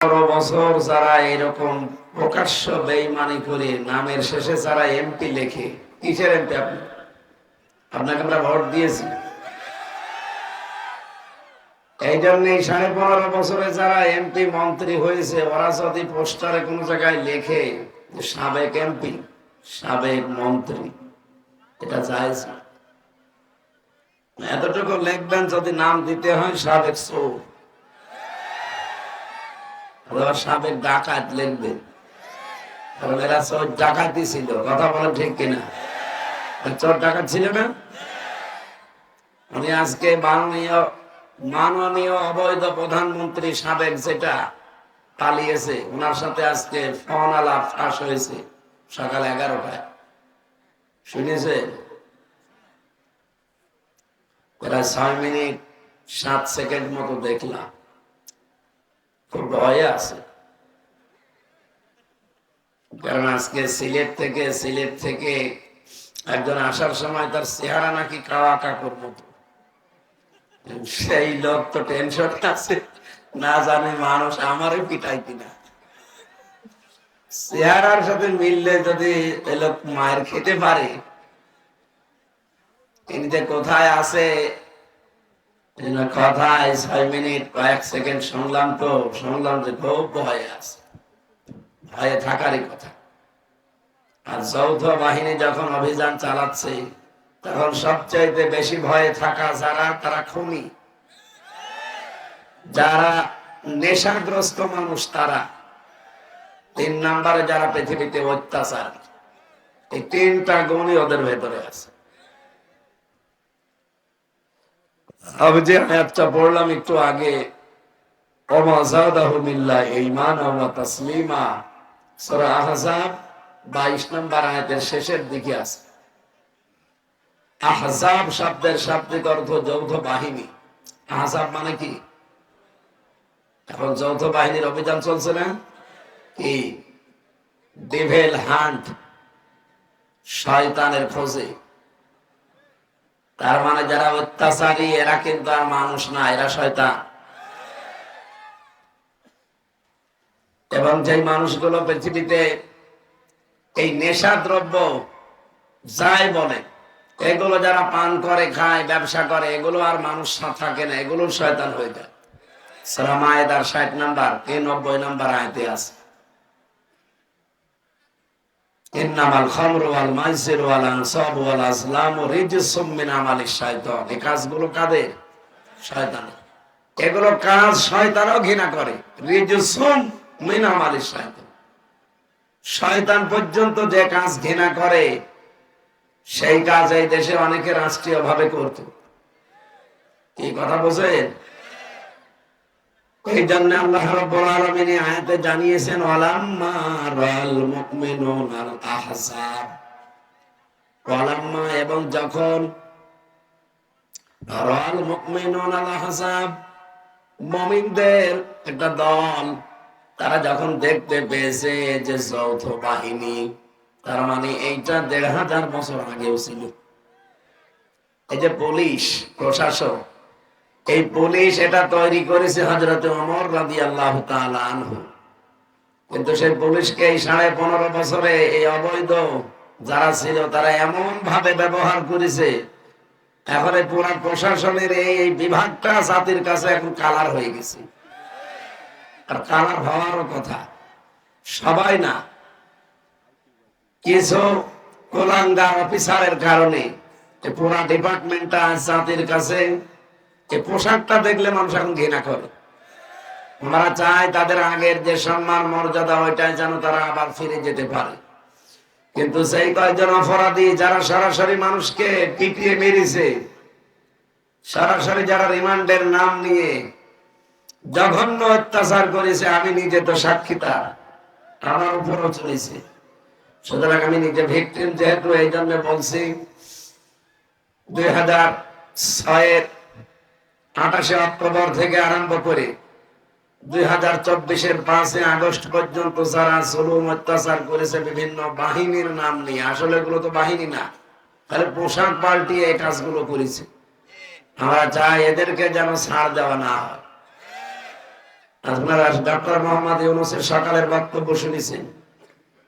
পনেরো বছর যারা এরকম প্রকাশ্য বেইমানি করে নামের শেষে যারা এমপি লেখে, কিসের এমপি আপনি? আপনাকে আমরা ভোট দিয়েছি। এই সাড়ে পনেরো বছরে যারা এমপি মন্ত্রী হয়েছে, ওরা যদি পোস্টারে কোনো জায়গায় লেখে সাবেক এমপি সাবেক মন্ত্রী, এটা জায়েজ এতটুকু লিখবেন, যদি নাম দিতে হয় সাবেক চোর অথবা সাবেক ডাকাত লিখবেন কারণ এরা চোর ডাকাতি ছিল, কথা বলেন ঠিক কিনা? চোর ডাকাত ছিল না? উনি আজকে মাননীয় মাননীয় অবৈধ প্রধানমন্ত্রী সাবেক যেটা পালিয়েছে ওনার সাথে আজকে ফোন আলাপ ফাঁস হয়েছে সকাল এগারোটায়। শুনেছে প্রায় ছয় মিনিট, সাত সেকেন্ড মতো দেখলাম। ভয়ে আছে। কারণ আজকে সিলেট থেকে সিলেট থেকে একজন আসার সময় তার চেহারা নাকি কাওয়া কাকুর মতো সেই লোক তো টেনশন আছে। না জানে মানুষ আমারও পিটাই কিনা। চেহারার সাথে মিললে যদি এ মায়ের খেতে পারে কোথায় আছে কথায় ছয় মিনিট, কয়েক সেকেন্ড শুনলাম তো, শুনলাম যে খুব ভয়ে আছে। ভয়ে থাকারই কথা। আর যৌথ বাহিনী যখন অভিযান চালাচ্ছে, তখন সবচাইতে বেশি ভয়ে থাকা যারা, তারা খুনি। যারা নেশাগ্রস্ত মানুষ, তারা। তিন নম্বরে যারা পৃথিবীতে অত্যাচার, এই তিনটা গুণই ওদের ভেতরে আছে। আমি যে আয়াতটা একটু আগে, ওমা জাদাহু মিল্লা তাসলিমা সূরা আহজাব 22 নম্বর আয়াতের শেষের দিকে আছে। আহজাব শব্দের শাব্দিক অর্থ যৌথ বাহিনী। আহজাব মানে এখন যৌথ বাহিনীর অভিযান চলছে না? কি? ডেভেল হান্ট শয়তানের খোঁজে। তার মানে যারা অত্যাচারী, এরা কিন্তু আর মানুষ না, এরা শয়তান। এবং যে মানুষগুলো পৃথিবীতে এই নেশা দ্রব্য যাই বলে, এগুলো যারা পান করে, খায়, ব্যবসা করে, এগুলো আর মানুষ না, থাকে না এগুলো শয়তান হয়ে যায়। সালামায়েদার ষাট নাম্বার কে নব্বই নাম্বার আয়তে আছে। এই শয়তান পর্যন্ত যে কাজ ঘৃণা করে, সেই কাজ এই দেশে অনেকে রাষ্ট্রীয় ভাবে করত। কি কথা বোঝেন এই জন্য আল্লাহ আলামিন আয়াতে জানিয়েছেন, ওয়ালাম্মা রাল আল আহজাব ওয়ালাম্মা এবং যখন রাল আল আহজাব মুমিনদের একটা দল, তারা যখন দেখতে পেয়েছে যে যৌথ বাহিনী, তার মানে এইটা দেড় হাজার বছর আগেও ছিল। এই যে পুলিশ প্রশাসন এই পুলিশ এটা তৈরি করেছে হজরত অমর রাদি আল্লাহ আনহু। কিন্তু সেই পুলিশকে এই সাড়ে পনেরো বছরে এই অবৈধ যারা ছিল, তারা এমন ভাবে ব্যবহার করেছে এখন পুরা প্রশাসনের এই বিভাগটা জাতির কাছে এখন কালার হয়ে গেছে। আর কালার হওয়ারও কথা। সবাই না, কিছু কোলাঙ্গার অফিসারের কারণে পুরা ডিপার্টমেন্টটা জাতির কাছে এই পোশাকটা দেখলে মানুষ এখন ঘৃণা করে। আমরা চাই তাদের আগের যে সম্মান, মর্যাদা, ওইটাই যেন তারা আবার ফিরে যেতে পারে। কিন্তু সেই কয়েকজন অপরাধী যারা সরাসরি মানুষকে পিটিয়ে মেরেছে, সরাসরি যারা রিমান্ডের নাম নিয়ে জঘন্য অত্যাচার করেছে, আমি নিজে তো সাক্ষী তার, আমার উপরও চলেছে। সুতরাং আমি নিজে ভিকটিম যেহেতু এই জন্য বলছি, দুই হাজার ছয়ের আঠাশে অক্টোবর থেকে আরম্ভ করে দুই হাজার চব্বিশের পাঁচই আগস্ট পর্যন্ত যারা জুলুম, অত্যাচার করেছে, বিভিন্ন বাহিনীর নাম নিয়ে, আসলে এগুলো তো বাহিনী না, তাহলে পোশাক পাল্টিয়ে এই কাজগুলো করেছে। আমরা চাই এদেরকে যেন ছাড় দেওয়া না হয়। আপনারা ডক্টর মোহাম্মদ ইউনুসের সকালের বক্তব্য শুনেছেন।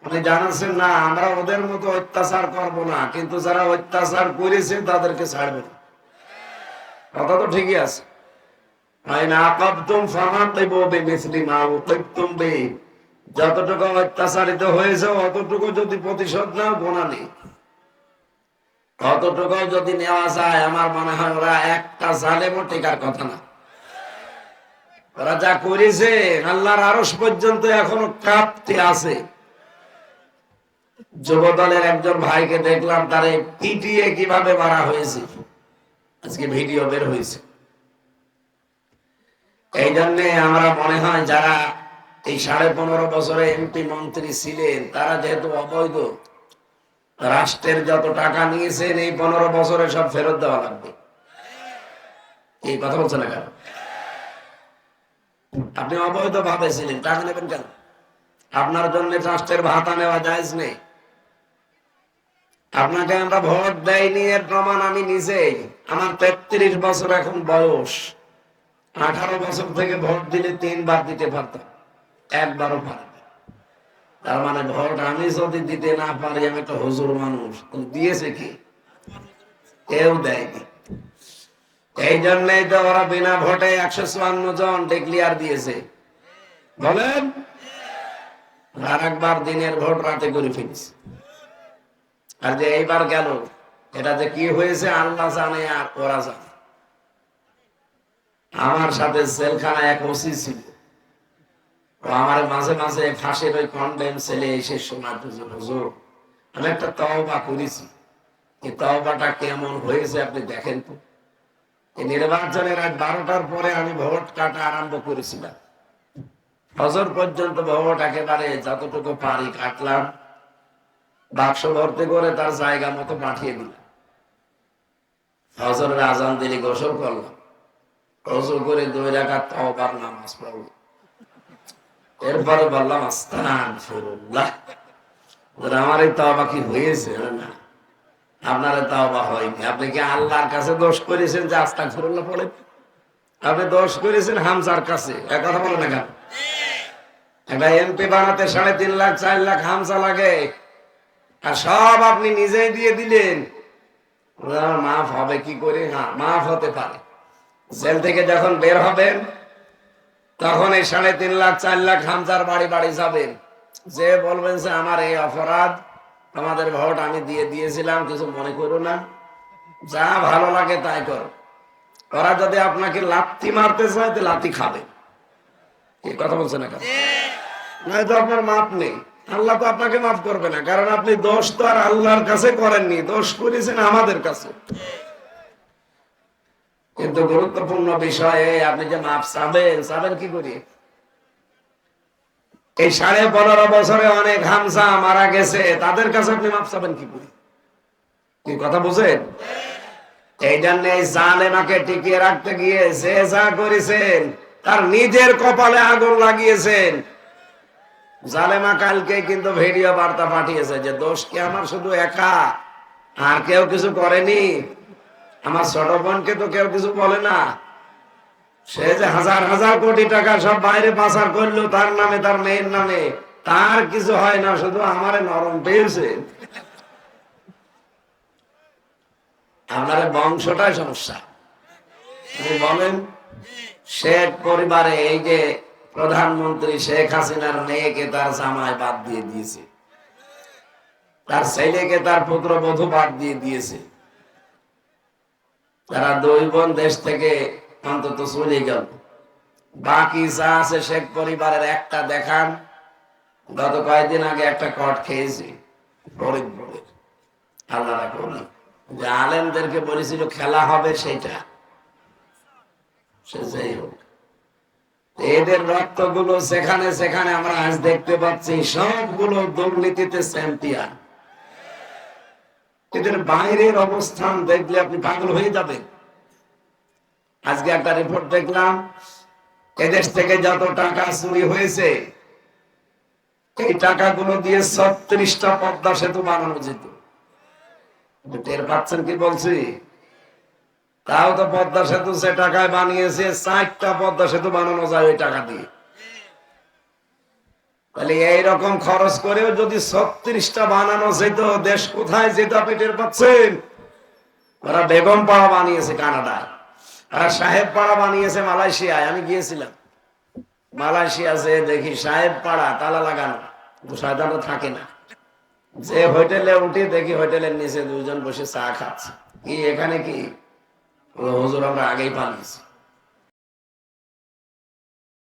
আপনি জানাচ্ছেন, না, আমরা ওদের মতো অত্যাচার করব না, কিন্তু যারা অত্যাচার করেছে তাদেরকে ছাড়বে না। কথা তো ঠিকই আছে। যতটুকু অত্যাচারিত হয়েছে, অতটুকু যদি প্রতিশোধ অতটুকু যদি নেওয়া যায়, আমার মনে হয় ওরা একটা কথা না। ওরা যা করেছে, আল্লাহর আরস পর্যন্ত এখনও কাঁপতে আছে। যুব দলের একজন ভাইকে দেখলাম, তারে পিটিয়ে কীভাবে মারা হয়েছে। আজকে ভিডিও বের হয়েছে। এই জন্যে আমরা মনে হয় যারা এই সাড়ে পনেরো বছরে এমপি মন্ত্রী ছিলেন, তারা যেহেতু অবৈধ, রাষ্ট্রের যত টাকা নিয়েছেন, এই পনেরো বছরে সব ফেরত দেওয়া লাগবে। এই কথা বলছে না কেন? আপনি অবৈধ ভাবে ছিলেন টাকা নেবেন কেন? আপনার জন্য রাষ্ট্রের ভাতা নেওয়া যায় নেই। আপনাকে আমরা ভোট দেয়নি, এর প্রমাণ আমি নিজেই। আমার তেত্রিশ বছর এখন বয়স। আঠারো বছর থেকে ভোট দিলে তিনবার দিতে পারতাম, একবারও পারি তার মানে ভোট আমি যদি দিতে না পারি, আমি একটা হুজুর মানুষ। দিয়েছে কি? কেউ দেয়নি। এই জন্যই তো ওরা বিনা ভোটে একশো চুয়ান্ন জন ডিক্লিয়ার দিয়েছে। বলেন? আর একবার দিনের ভোট রাতে করে ফেলেছে। আর যে এইবার গেল এটা যে কি হয়েছে আল্লাহ জানে আর ওরা জানে। আমার সাথে জেলখানা এক ওসি ছিল। আমার মাঝে মাঝে ফাঁসের ওই কন্ডেম ছেলে এসে শোনার হুজুর, আমি একটা তওবা করেছি। এই তওবাটা কেমন হয়েছে আপনি দেখেন তো। এই নির্বাচনের রাত বারোটার পরে আমি ভোট কাটা আরম্ভ করেছিলাম। হজর পর্যন্ত ভোট একেবারে যতটুকু পারি কাটলাম। বাক্স ভর্তি করে তার জায়গা মতো পাঠিয়ে দিলাম ফজরের আজান দিলে গোসল করলাম গোসল করে দুই রাখা তওবার নামাজ পড়লাম এরপরে বললাম আস্তান আমার এই তওবা কি হয়েছে না? আপনার তওবা হয়নি। আপনি কি আল্লাহর কাছে দোষ করেছেন যে আস্তান ফিরুল্লাহ পড়ে আপনি দোষ করেছেন হামসার কাছে। এক কথা বলে না কেন? একটা এমপি বানাতে সাড়ে তিন লাখ, চার লাখ হামসা লাগে। আর সব আপনি নিজেই দিয়ে দিলেন। মাফ হবে কি করে? হ্যাঁ মাফ হতে পারে। জেল থেকে যখন বের হবেন তখন এই সাড়ে তিন লাখ চার লাখ হামজার বাড়ি বাড়ি যাবেন। যে বলবেন যে আমার এই অপরাধ আমাদের ভোট আমি দিয়ে দিয়েছিলাম কিছু মনে করো না। যা ভালো লাগে তাই করো। ওরা যদি আপনাকে লাত্তি মারতে চায় তো লাত্তি খাবে। কথা বলছে না নয়তো আপনার মাপ নেই। আল্লাহ তো আপনাকে মাফ করবে না, কারণ আপনি দোষ তো আর আল্লাহর কাছে করেননি, দোষ করেছেন আমাদের কাছে। কিন্তু গুরুত্বপূর্ণ বিষয়ে, আপনি যে মাপ চাবেন চাবেন কি করি? এই সাড়ে পনেরো বছরে অনেক হামসা মারা গেছে, তাদের কাছে আপনি মাপ চাবেন কি করি? কি কথা বুঝেন? এই জন্য এই জালেমাকে টিকিয়ে রাখতে গিয়ে যে যা করেছেন, তার নিজের কপালে আগুন লাগিয়েছেন জালেমা কালকে কিন্তু ভিডিও বার্তা পাঠিয়েছে যে দোষ কি আমার শুধু একা? আর কেউ কিছু করেনি? আমার ছোট বোনকে তো কেউ কিছু বলে না। সে যে হাজার হাজার কোটি টাকা সব বাইরে পাচার করল, তার নামে, তার মেয়ের নামে, তার কিছু হয় না, শুধু আমার নরম পেয়েছে। আপনার বংশটাই সমস্যা। বলেন, শেখ পরিবারে এই যে প্রধানমন্ত্রী শেখ হাসিনার মেয়েকে তার জামায় বাদ দিয়ে দিয়েছে। তার ছেলেকে তার পুত্র বধূ বাদ দিয়ে দিয়েছে। তারা দুই বোন দেশ থেকে অন্তত চলে গেল। বাকি যা আছে শেখ পরিবারের একটা দেখান। গত কয়েকদিন আগে একটা কট খেয়েছি ফরিদপুরের আল্লাহ রাখুন যে আলেমদেরকে বলেছিল খেলা হবে সেটা। সে যাই হোক। এদের রক্তগুলো সেখানে সেখানে আমরা আজ দেখতে পাচ্ছি, সবগুলো দুর্নীতিতে চ্যাম্পিয়ন। এদের বাইরের অবস্থান দেখলে আপনি পাগল হয়ে যাবেন। আজকে একটা রিপোর্ট দেখলাম, এদেশ থেকে যত টাকা চুরি হয়েছে, এই টাকাগুলো দিয়ে ছত্রিশটা পদ্মা সেতু বানানো যেত। টের পাচ্ছেন কি বলছি? তাও তো পদ্মা সেতু সে টাকায় বানিয়েছে চারটা পদ্মা সেতু বানানো যায় ওই টাকা দিয়ে। তাহলে এইরকম খরচ করেও যদি ছত্রিশটা বানানো যেত, দেশ কোথায় যেত আপনি টের পাচ্ছেন? ওরা বেগম পাড়া বানিয়েছে কানাডায়। ওরা সাহেব পাড়া বানিয়েছে মালয়েশিয়ায়, আমি গিয়েছিলাম। মালয়েশিয়া যে দেখি সাহেব পাড়া, তালা লাগানো। সাধারণত থাকে না। যে হোটেলে উঠি দেখি হোটেলের নিচে দুজন বসে চা খাচ্ছে। কি, এখানে কি? হুজুর আমরা আগেই পালিয়েছি